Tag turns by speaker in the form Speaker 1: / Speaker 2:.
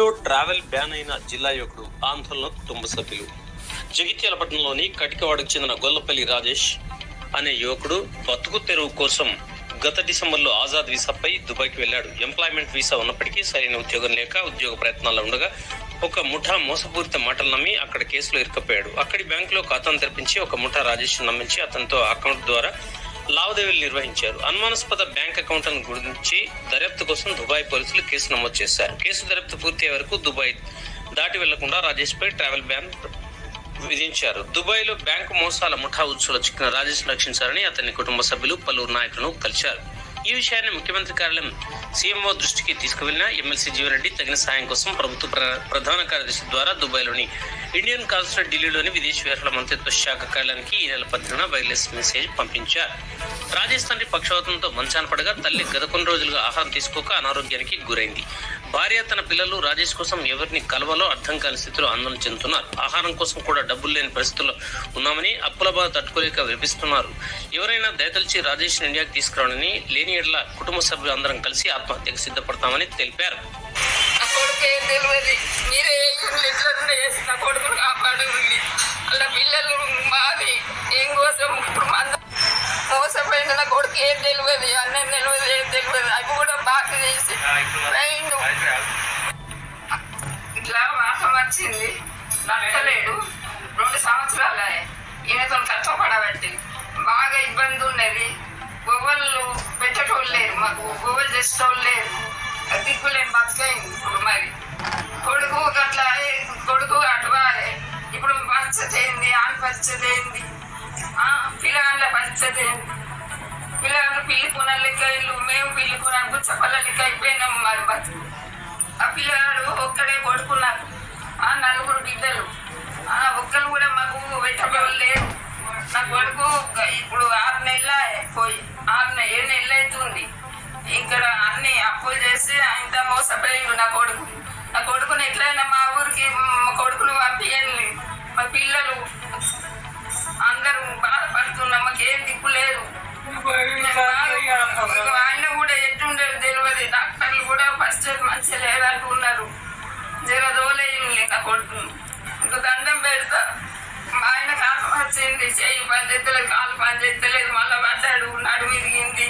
Speaker 1: దుబాయ్లో travel ban అయిన జిల్లా యువకుడు ఆందోళన కుటుంబ సభ్యులు. జగిత్యాల పట్టణంలోని కటికవాడకు చెందిన గొల్లపల్లి రాజేష్ అనే యువకుడు బతుకు తెరువు కోసం గత డిసెంబర్లో ఆజాద్ వీసాపై దుబాయ్కి వెళ్ళాడు. ఎంప్లాయ్మెంట్ వీసా ఉన్నప్పటికీ సరైన ఉద్యోగం లేక ఉద్యోగ ప్రయత్నాల్లో ఉండగా ఒక ముఠా మోసపూరిత మాటలు నమ్మి అక్కడ కేసులో ఇరుకపోయాడు అక్కడి బ్యాంకులో ఖాతాను తెరిపించి ఒక ముఠా రాజేష్ నమ్మించి అతనితో అకౌంట్ ద్వారా లావాదేవీలు నిర్వహించారు. అనుమానాస్పద బ్యాంక్ అకౌంట్ గురించి దర్యాప్తు కోసం దుబాయ్ పోలీసులు కేసు నమోదు చేశారు. కేసు దర్యాప్తు పూర్తయ్యే వరకు దుబాయ్ దాటి వెళ్ళకుండా రాజేష్ పై ట్రావెల్ బ్యాన్ విధించారు. దుబాయ్లో బ్యాంకు మోసాల ముఠా ఉచ్చులో చిక్కిన రాజేష్ రక్షించారని అతని కుటుంబ సభ్యులు పలువురు నాయకులను కలిశారు. ఈ విషయాన్ని ముఖ్యమంత్రి కార్యాలయం సీఎంఓ దృష్టికి తీసుకువెళ్ళిన ఎమ్మెల్సీ జీవన్రెడ్డి తగిన సాయం కోసం ప్రభుత్వ ప్ర- ప్రధాన కార్యదర్శి ద్వారా దుబాయ్లోని ఇండియన్ కాన్సులేట్ ఢిల్లీలోని విదేశీ వ్యవహారాల మంత్రిత్వ శాఖ కార్యాలయానికి ఈ నెల పత్రికన వైర్లెస్ మెసేజ్ పంపించారు. రాజేష్ తండ్రి పక్షవాతంతో మంచాన పడగా తల్లి గత కొన్ని రోజులుగా ఆహారం తీసుకోక అనారోగ్యానికి గురైంది. భార్య తన పిల్లలు రాజేష్ కోసం ఎవరిని కలవాలో అర్థం కాని స్థితిలో ఆందోళన చెందుతున్నారు. ఆహారం కోసం కూడా డబ్బులు లేని పరిస్థితుల్లో ఉన్నామని అప్పుల బాధ తట్టుకోలేక విపిస్తున్నారు ఎవరైనా దయతలిచి రాజేష్ ఇండియాకి తీసుకురావడని లేని ఎడ్ల కుటుంబ సభ్యులు అందరం కలిసి ఆత్మహత్యకు సిద్ధపడతామని తెలిపారు.
Speaker 2: కొడుకు మీరే పిల్లలు మాది. మోసపోయిన కొడుకు ఏం తెలియదు. అన్నం తెలియదు వచ్చింది. నచ్చలేదు రెండు సంవత్సరాలు. ఈయనతో కష్టపడబట్టి బాగా ఇబ్బంది ఉన్నది. గొవ్వలు పెట్టేటోళ్ళు లేరు మాకు. గొవ్వలు తెచ్చేటోళ్ళు లేరు. దిక్కులేని బతికైంది ఇప్పుడు మరి. కొడుకు అట్లా కొడుకు అటువాలే ఇప్పుడు పరిస్థితి ఏంది? ఆమె పరిస్థితి ఏంది? పిల్లగాళ్ళ పరిస్థితి ఏంది? పిల్లగాళ్ళు పిల్లి కూనలకి ఇల్లు మేము పిల్లి కూన బుచ్చపల్లలకి అయిపోయినాం మరి బతుకు. ఆ పిల్లగాడు ఒక్కడే కొడుకున్నారు నలుగురు బిడ్డలు. ఆ ఒక్కరు కూడా మాకు వెచ్చబడి లేరు నా కొడుకు ఇప్పుడు ఆరు నెలల పోయి ఆరు నెల ఏడు నెలలు అవుతుంది. ఇక్కడ అన్ని అప్పులు చేసి ఇంత మోసపోయిండు నా కొడుకు. నా కొడుకుని ఎట్లయినా మా ఊరికి మా కొడుకును పంపించండి మా పిల్లలు అందరూ బాధపడుతున్నాం మాకేం దిక్కు లేదు. ఆయన కూడా ఎట్టుండేది తెలియదు డాక్టర్లు కూడా ఫస్ట్ మంచిగా లేదంటున్నారు. జర కొడుతుంది ఇంకా దండం పెడతా. మా ఆయన కాలు వచ్చింది చేయి పని చేస్తలేదు కాలు పని చేస్తలేదు మళ్ళీ పడ్డాడు నడుమిదిగింది